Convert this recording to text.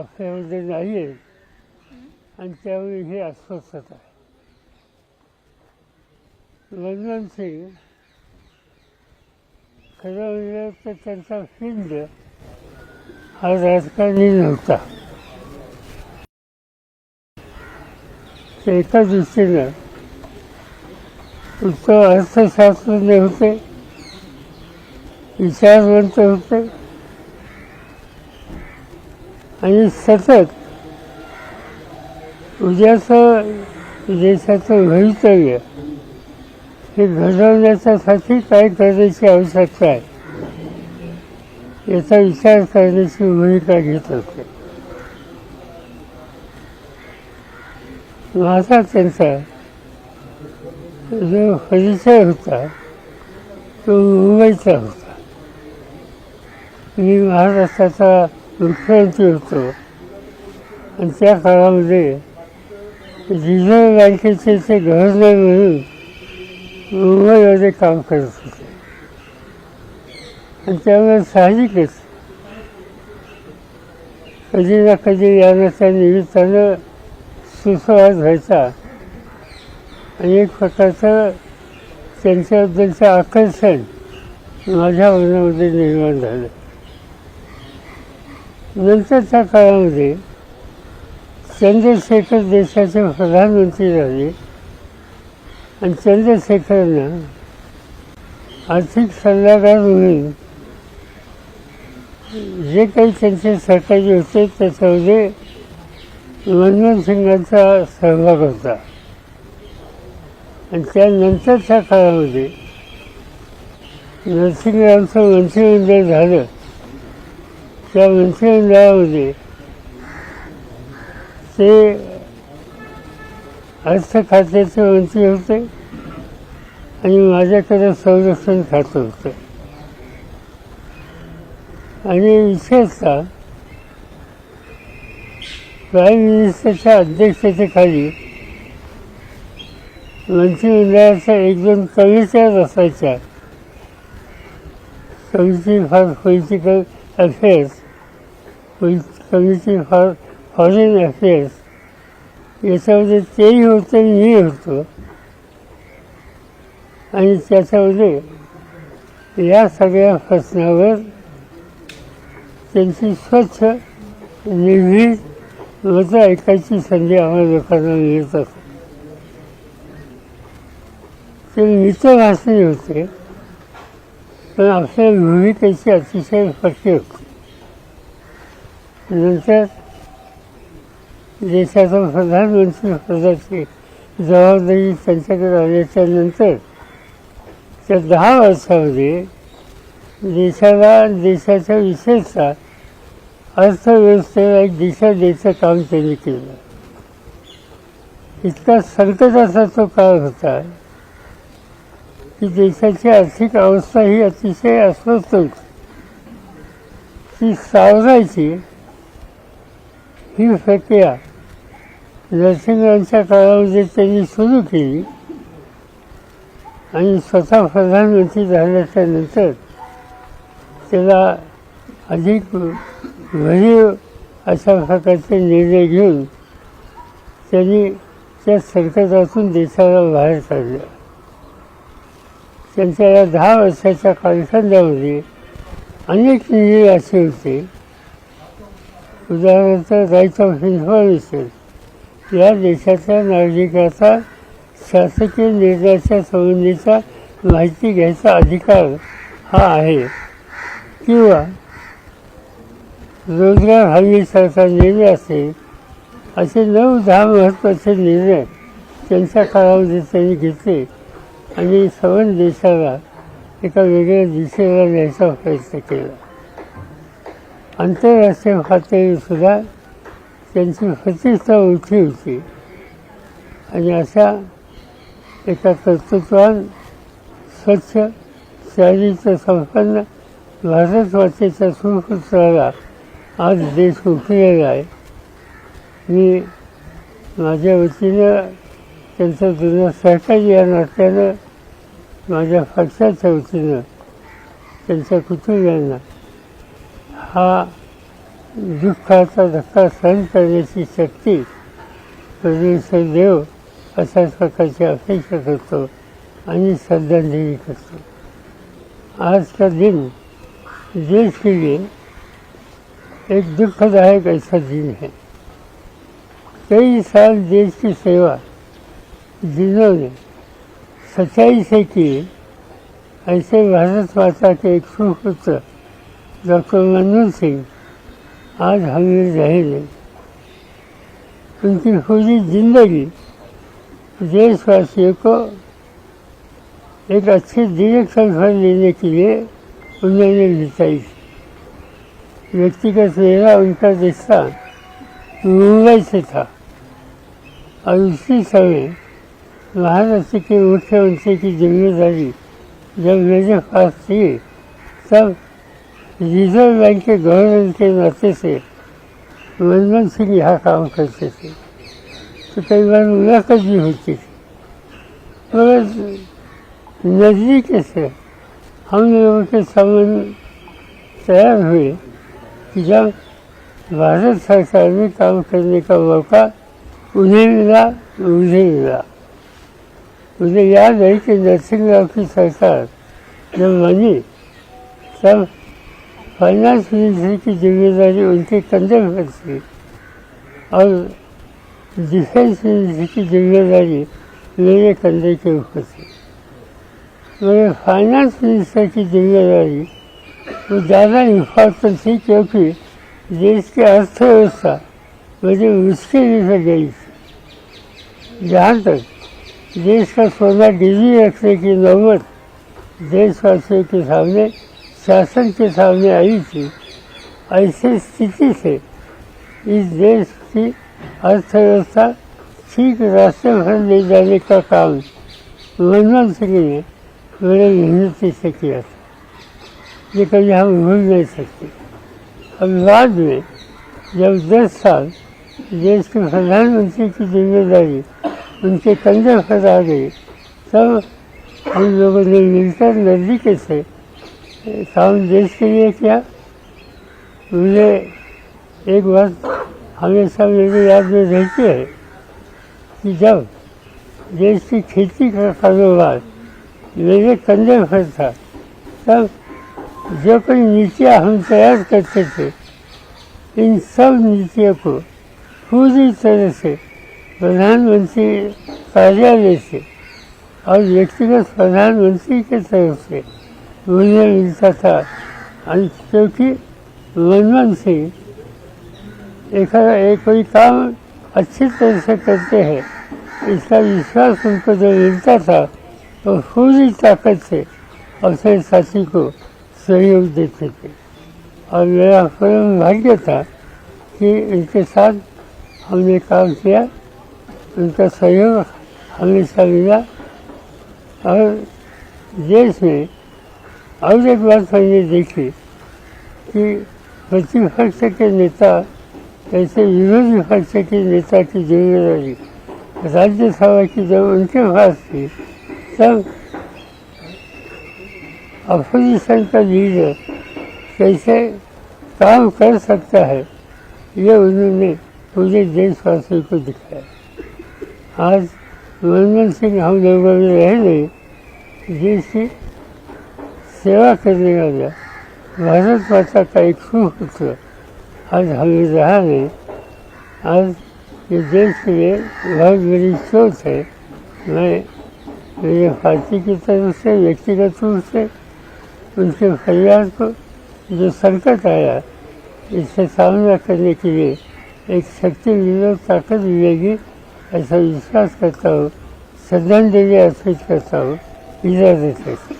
आपल्यामध्ये नाही आहे आणि त्यावेळी ही अस्वस्थता आहे. मनमोहन सिंग खरं म्हणजे तर त्यांचा फिंड हा राजकारणी नव्हता. ते एका दृष्टीनं उत्तम अर्थशास्त्रज्ञ होते विचारवंत होते आणि सतत उद्याचं देशाचं भवितव्य हे घडवण्याच्यासाठी काय करण्याची आवश्यकता आहे. याचा विचार करण्याची भूमिका घेत होते माझा त्यांचा जो परिचय होता तो मुंबईचा होता. मी महाराष्ट्राचा मुख्यमंत्री होतो. आणि त्या काळामध्ये रिझर्व्ह बँकेचे ते गव्हर्नर म्हणून मुंबईमध्ये काम करत होते. आणि त्यामुळे साहजिकच कधी ना कधी यानं त्या निमित्तानं सुसंवाद व्हायचा. आणि एक प्रकारचं त्यांच्याबद्दलचं आकर्षण माझ्या मनामध्ये निर्माण झालं. नंतरच्या काळामध्ये चंद्रशेखर देशाचे प्रधानमंत्री झाले. आणि चंद्रशेखरनं आर्थिक सल्लागार म्हणून जे काही त्यांचे सहकारी होते त्याच्यामध्ये मनमोहन सिंगांचा सहभाग होता. आणि त्यानंतरच्या काळामध्ये नरसिंहरावचं मंत्रिमंडळ झालं. त्या मंत्रिमंडळामध्ये ते अर्थ खात्याचे मंत्री होते आणि माझ्याकडे संरक्षण खातं होतं. आणि विशेषतः प्राईम मिनिस्टरच्या अध्यक्षतेखाली मंत्रिमंडळाच्या एक दोन कमिट्याच असायच्या. कमिटी फॉर पॉलिटिकल अफेअर्स कवीची फॉर फॉरेन अफेअर्स याच्यामध्ये तेही होतं आणि मी होतो. आणि त्याच्यामध्ये या सगळ्या प्रश्नावर त्यांची स्वच्छ निर्भीत मतं ऐकायची संधी आम्हाला लोकांना मिळत असते ते मितभाषणी होते पण आपल्या भूमिकेची अतिशय पक्की होती. नंतर देशाचा प्रधानमंत्री पदाची जबाबदारी त्यांच्याकडे आल्याच्यानंतर त्या दहा वर्षामध्ये देशाला देशाच्या विशेषतः अर्थव्यवस्थेला एक दिशा द्यायचं काम त्यांनी केलं. इतका संकटाचा तो काळ होता की देशाची आर्थिक अवस्था ही अतिशय अस्वस्थ होती. ती सावरायची ही प्रक्रिया नरसिंहांच्या काळामध्ये त्यांनी सुरू केली आणि स्वतः प्रधानमंत्री झाल्याच्यानंतर त्याला अधिक भरीव अशा प्रकारचे निर्णय घेऊन त्यांनी त्या संकटातून देशाला बाहेर काढलं. त्यांच्या या दहा वर्षाच्या कालखंडामध्ये अनेक निर्णय असे होते. उदाहरणार्थ राईट ऑफ इन्फॉर्मेशन या देशाच्या नागरिकाचा शासकीय निर्णयाच्या संबंधीचा माहिती घ्यायचा अधिकार हा आहे. किंवा रोजगार हमीसारखा निर्णय असेल असे नऊ दहा महत्त्वाचे निर्णय त्यांच्या काळामध्ये त्यांनी घेतले आणि सवन देशाला एका वेगळ्या दिशेला न्यायचा प्रयत्न केला. आंतरराष्ट्रीय पातळीवर त्यांची प्रतिष्ठा उठी होती. आणि अशा एका कर्तृत्वान स्वच्छ शहरीचं संपन्न भारतमातेच्या सुपुत्राला आज देश उठलेला आहे. मी माझ्या वतीनं त्यांचं जुनं सहकारी या नात्यानं माझ्या पक्षाच्या वतीनं त्यांच्या कुटुंबियांना हा दुःखाचा धक्का सहन करण्याची शक्ती प्रदेश देव अशाच प्रकारची अपेक्षा करतो आणि श्रद्धांजली करतो. आज का दिन देश के लिए एक दुखदायक ऐसा दिन है कई साल देश की सेवा जिन्होंने सच्चाई से की ऐसे भारत माता के एक सुपुत्र डॉक्टर मनमोहन सिंह आज हमीर रहे नहीं उनकी पूरी जिंदगी देशवासियों को एक अच्छे डायरेक्शन पर लेने के लिए उन्होंने बिताई व्यक्तिगत मेरा उनका रिश्ता मुंबई से था। और उसी समय महाराष्ट्र के मुख्यमंत्री की जिम्मेदारी जब मेरे पास थी तब रिजर्व बैंक के गवर्नर के नाते से मनमोहन सिंह यहाँ काम करते थे तो कई बार मुलाकात भी होती. थी मगर नज़दीक से हम लोगों के संबंध तैयार हुए कि जब भारत सरकार में काम करने का मौका उन्हें मिला मुझे मिला मुझे याद है कि नरसिंह राव की सरकार जब बनी तब फाइनेंस मिनिस्ट्री की जिम्मेदारी उनके कंधे पर थी और डिफेंस मिनिस्ट्री की जिम्मेदारी मेरे कंधे के ऊपर थी मेरे फाइनेंस मिनिस्टर की जिम्मेदारी वो ज़्यादा इम्पोर्टेंट थी क्योंकि देश की अर्थव्यवस्था मुझे उसके लिए गई थी जहाँ तक देश का सोना गिरवी रखने की नौबत देशवासियों के सामने शासन के सामने आई थी ऐसी स्थिति से इस देश की अर्थव्यवस्था ठीक रास्ते पर ले जाने का काम मनमोहन सिंह ने बड़े मेहनती से किया था ये कभी हम भूल नहीं सकते अब बाद में जब दस साल देश के प्रधानमंत्री की जिम्मेदारी उनके कंधे पर आ गई तब हम लोगों ने मिलकर नज़दीक से काम देश के लिए किया मुझे एक बात हमेशा मेरे याद में रहती है कि जब देश की खेती का कारोबार मेरे कंधे पर था तब जो कोई नीतियाँ हम तैयार करते थे इन सब नीतियों को पूरी तरह से प्रधानमंत्री कार्यालय से और व्यक्तिगत प्रधानमंत्री के तरफ से विजयी मिलता था शेवटी क्योंकि एखादा सिंह एक कोई काम अच्छी तरह से करते हैं इसका विश्वास उनको जो मिलता था तो पूरी ताकत से अपने साथी को सहयोग देते थे। और मेरा परम भाग्य था कि इनके साथ हमने काम किया उनका सहयोग हमेशा मिला। और देश में और एक बात मैंने देखी कि प्रतिपक्ष के नेता ऐसे विरोधी पक्ष के नेता की जिम्मेदारी राज्यसभा की जब उनके पास थी तब अपोजिशन का लीडर कैसे काम कर सकता है ये उन्होंने पूरे देशवासियों को दिखाया आज मनमोहन सिंह हम लोगों में रह नहीं देश की सेवा करने वाला भारत माता का एक होतं. आज हमें रहा आज ये देश के लिए बहुत बड़ी सोच है मैं मेरे पार्टी की तरफ से व्यक्तिगत रूप से उनके परिवार को जो संकट आया इससे सामना करने के लिए एक शक्ति मिले ताकत मिलेगी ऐसा विश्वास करता हूँ. श्रद्धांजलि अर्पित करता हो. हूँ. इजाजत है